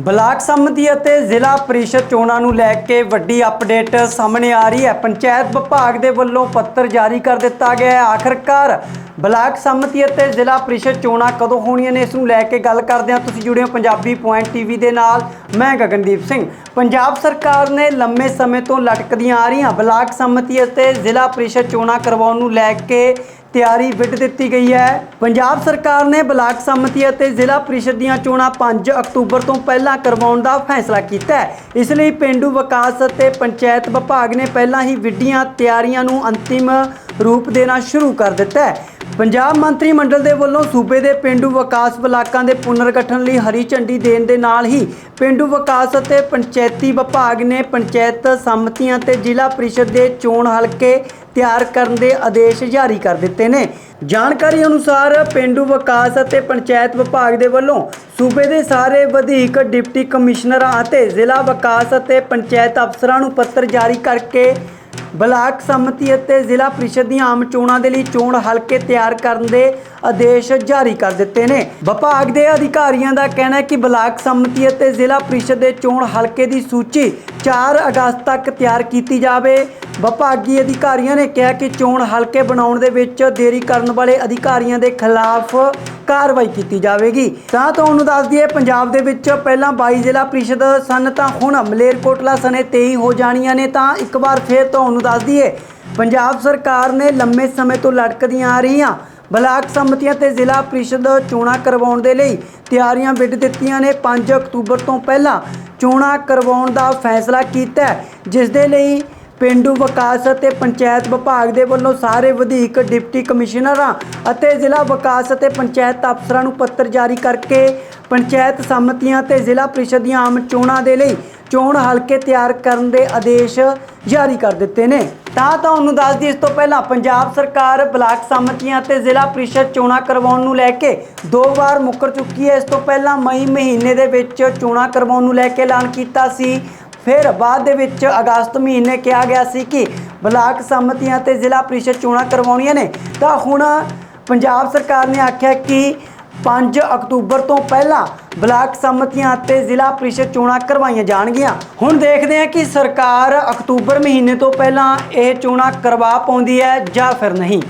Block ਸੰਮਤੀ ਅਤੇ ਜ਼ਿਲ੍ਹਾ ਪ੍ਰੀਸ਼ਦ ਚੋਣਾਂ ਨੂੰ ਲੈ ਕੇ ਵੱਡੀ ਅਪਡੇਟ ਸਾਹਮਣੇ ਆ ਰਹੀ ਹੈ। ਪੰਚਾਇਤ ਵਿਭਾਗ ਦੇ ਵੱਲੋਂ ਪੱਤਰ ਜਾਰੀ ਕਰ ਦਿੱਤਾ ਗਿਆ ਹੈ। ਆਖਰਕਾਰ ਬਲਾਕ ਸੰਮਤੀ ਅਤੇ ਜ਼ਿਲ੍ਹਾ ਪ੍ਰੀਸ਼ਦ ਚੋਣਾਂ ਕਦੋਂ ਹੋਣੀਆਂ ਨੇ, ਇਸ ਨੂੰ ਲੈ ਕੇ ਗੱਲ ਕਰਦੇ ਹਾਂ। ਤੁਸੀਂ ਜੁੜੇ ਹੋ ਪੰਜਾਬੀ ਪੁਆਇੰਟ ਟੀਵੀ ਦੇ ਨਾਲ। ਮੈਂ ਗਗਨਦੀਪ ਸਿੰਘ। ਪੰਜਾਬ ਸਰਕਾਰ ਨੇ ਲੰਮੇ ਸਮੇਂ ਤੋਂ ਲਟਕਦੀਆਂ ਆ ਰਹੀਆਂ ਬਲਾਕ ਸੰਮਤੀ ਅਤੇ ਜ਼ਿਲ੍ਹਾ ਪ੍ਰੀਸ਼ਦ ਚੋਣਾਂ ਕਰਵਾਉਣ ਨੂੰ ਲੈ ਕੇ ਤਿਆਰੀ ਵਿੱਢ ਦਿੱਤੀ ਗਈ ਹੈ। ਪੰਜਾਬ ਸਰਕਾਰ ਨੇ ਬਲਾਕ ਸੰਮਤੀ ਅਤੇ ਜ਼ਿਲ੍ਹਾ ਪ੍ਰੀਸ਼ਦ ਦੀਆਂ ਚੋਣਾਂ 5 ਅਕਤੂਬਰ ਤੋਂ ਪਹਿਲਾਂ ਕਰਵਾਉਣ ਦਾ ਫੈਸਲਾ ਕੀਤਾ ਹੈ। ਇਸ ਲਈ ਪਿੰਡੂ ਵਿਕਾਸ ਅਤੇ ਪੰਚਾਇਤ ਵਿਭਾਗ ਨੇ ਪਹਿਲਾਂ ਹੀ ਵਿੱਢੀਆਂ ਤਿਆਰੀਆਂ ਨੂੰ ਅੰਤਿਮ ਰੂਪ ਦੇਣਾ ਸ਼ੁਰੂ ਕਰ ਦਿੱਤਾ ਹੈ। ਪੰਜਾਬ ਮੰਤਰੀ ਮੰਡਲ ਦੇ ਵੱਲੋਂ ਸੂਬੇ ਦੇ ਪਿੰਡੂ ਵਿਕਾਸ ਬਲਾਕਾਂ ਦੇ ਪੁਨਰਗਠਨ ਲਈ ਹਰੀ ਝੰਡੀ ਦੇਣ ਦੇ ਨਾਲ ਹੀ ਪਿੰਡੂ ਵਿਕਾਸ ਅਤੇ ਪੰਚਾਇਤੀ ਵਿਭਾਗ ਨੇ ਪੰਚਾਇਤ ਸੰਮਤੀਆਂ ਤੇ ਜ਼ਿਲ੍ਹਾ ਪ੍ਰੀਸ਼ਦ ਦੇ ਚੋਣ ਹਲਕੇ ਤਿਆਰ ਕਰਨ ਦੇ ਆਦੇਸ਼ ਜਾਰੀ ਕਰ ਦਿੱਤੇ ਨੇ। ਜਾਣਕਾਰੀ ਅਨੁਸਾਰ ਪਿੰਡੂ ਵਿਕਾਸ ਅਤੇ ਪੰਚਾਇਤ ਵਿਭਾਗ ਦੇ ਵੱਲੋਂ ਸੂਬੇ ਦੇ ਸਾਰੇ ਵਧੀਕ ਡਿਪਟੀ ਕਮਿਸ਼ਨਰਾਂ ਅਤੇ ਜ਼ਿਲ੍ਹਾ ਵਿਕਾਸ ਅਤੇ ਪੰਚਾਇਤ ਅਫਸਰਾਂ ਨੂੰ ਪੱਤਰ ਜਾਰੀ ਕਰਕੇ ਬਲਾਕ ਸੰਮਤੀ ਅਤੇ ਜ਼ਿਲ੍ਹਾ ਪ੍ਰੀਸ਼ਦ ਦੀਆਂ ਆਮ ਚੋਣਾਂ ਦੇ ਲਈ ਚੋਣ ਹਲਕੇ ਤਿਆਰ ਕਰਨ ਦੇ ਆਦੇਸ਼ ਜਾਰੀ ਕਰ ਦਿੱਤੇ ਨੇ। ਵਿਭਾਗ ਦੇ ਅਧਿਕਾਰੀਆਂ ਦਾ ਕਹਿਣਾ ਹੈ ਕਿ ਬਲਾਕ ਸੰਮਤੀ ਅਤੇ ਜ਼ਿਲ੍ਹਾ ਪ੍ਰੀਸ਼ਦ ਦੇ ਚੋਣ ਹਲਕੇ ਦੀ ਸੂਚੀ 4 ਅਗਸਤ ਤੱਕ ਤਿਆਰ ਕੀਤੀ ਜਾਵੇ। ਵਿਭਾਗੀ ਅਧਿਕਾਰੀਆਂ ਨੇ ਕਿਹਾ ਕਿ ਚੋਣ ਹਲਕੇ ਬਣਾਉਣ ਦੇ ਵਿੱਚ ਦੇਰੀ ਕਰਨ ਵਾਲੇ ਅਧਿਕਾਰੀਆਂ ਦੇ ਖਿਲਾਫ ਕਾਰਵਾਈ ਕੀਤੀ ਜਾਵੇਗੀ। ਤਾਂ ਤੁਹਾਨੂੰ ਦੱਸ ਦਈਏ, ਪੰਜਾਬ ਦੇ ਵਿੱਚ ਪਹਿਲਾਂ 22 ਜ਼ਿਲ੍ਹਾ ਪ੍ਰੀਸ਼ਦ ਸਨ, ਤਾਂ ਹੁਣ ਮਲੇਰਕੋਟਲਾ ਸਨੇ 23 ਹੋ ਜਾਣੀਆਂ ਨੇ, ਤਾਂ ਇੱਕ ਵਾਰ ਫੇਰ ਤੁਹਾਨੂੰ ਦੱਸ ਦਈਏ, ਪੰਜਾਬ ਸਰਕਾਰ ਨੇ ਲੰਮੇ ਸਮੇਂ ਤੋਂ ਲਟਕਦੀਆਂ ਆ ਰਹੀਆਂ। ਬਲਾਕ ਸੰਮਤੀਆਂ ਤੇ ਜ਼ਿਲ੍ਹਾ ਪ੍ਰੀਸ਼ਦ ਚੋਣਾਂ ਕਰਵਾਉਣ ਦੇ ਲਈ ਤਿਆਰੀਆਂ ਵਿੱਢ ਦਿੱਤੀਆਂ ਨੇ। 5 ਅਕਤੂਬਰ ਤੋਂ ਪਹਿਲਾਂ ਚੋਣਾਂ ਕਰਵਾਉਣ ਦਾ ਫੈਸਲਾ ਕੀਤਾ ਜਿਸ ਦੇ ਲਈ ਪੇਂਡੂ ਵਿਕਾਸ ਅਤੇ ਪੰਚਾਇਤ ਵਿਭਾਗ ਦੇ ਵੱਲੋਂ ਸਾਰੇ ਵਧੀਕ ਡਿਪਟੀ ਕਮਿਸ਼ਨਰਾਂ ਅਤੇ ਜ਼ਿਲ੍ਹਾ ਵਿਕਾਸ ਅਤੇ ਪੰਚਾਇਤ ਅਫਸਰਾਂ ਨੂੰ ਪੱਤਰ ਜਾਰੀ ਕਰਕੇ ਪੰਚਾਇਤ ਸੰਮਤੀਆਂ ਤੇ ਜ਼ਿਲ੍ਹਾ ਪ੍ਰੀਸ਼ਦ ਦੀਆਂ ਆਮ ਚੋਣਾਂ ਦੇ ਲਈ ਚੋਣ ਹਲਕੇ ਤਿਆਰ ਕਰਨ ਦੇ ਆਦੇਸ਼ ਜਾਰੀ ਕਰ ਦਿੱਤੇ ਨੇ। ਤਾਂ ਤੁਹਾਨੂੰ ਦੱਸ ਦਈਏ, ਇਸ ਤੋਂ ਪਹਿਲਾਂ ਪੰਜਾਬ ਸਰਕਾਰ ਬਲਾਕ ਸੰਮਤੀਆਂ ਤੇ ਜ਼ਿਲ੍ਹਾ ਪ੍ਰੀਸ਼ਦ ਚੋਣਾਂ ਕਰਵਾਉਣ ਨੂੰ ਲੈ ਕੇ ਦੋ ਵਾਰ ਮੁੱਕਰ ਚੁੱਕੀ ਹੈ। ਇਸ ਤੋਂ ਪਹਿਲਾਂ ਮਈ ਮਹੀਨੇ ਦੇ ਵਿੱਚ ਚੋਣਾਂ ਕਰਵਾਉਣ ਨੂੰ ਲੈ ਕੇ ਐਲਾਨ ਕੀਤਾ ਸੀ। ਫਿਰ ਬਾਅਦ ਦੇ ਵਿੱਚ ਅਗਸਤ ਮਹੀਨੇ ਕਿਹਾ ਗਿਆ ਸੀ ਕਿ ਬਲਾਕ ਸੰਮਤੀਆਂ ਤੇ ਜ਼ਿਲ੍ਹਾ ਪ੍ਰੀਸ਼ਦ ਚੋਣਾਂ ਕਰਵਾਉਣੀਆਂ ਨੇ। ਤਾਂ ਹੁਣ ਪੰਜਾਬ ਸਰਕਾਰ ਨੇ ਆਖਿਆ ਕਿ 5 ਅਕਤੂਬਰ ਤੋਂ ਪਹਿਲਾਂ ਬਲਾਕ ਸੰਮਤੀਆਂ ਅਤੇ ਜ਼ਿਲ੍ਹਾ ਪ੍ਰੀਸ਼ਦ ਚੋਣਾਂ ਕਰਵਾਈਆਂ ਜਾਣਗੀਆਂ। ਹੁਣ ਦੇਖਦੇ ਹਾਂ ਕਿ ਸਰਕਾਰ ਅਕਤੂਬਰ ਮਹੀਨੇ ਤੋਂ ਪਹਿਲਾਂ ਇਹ ਚੋਣਾਂ ਕਰਵਾ ਪਾਉਂਦੀ ਹੈ ਜਾਂ ਫਿਰ ਨਹੀਂ।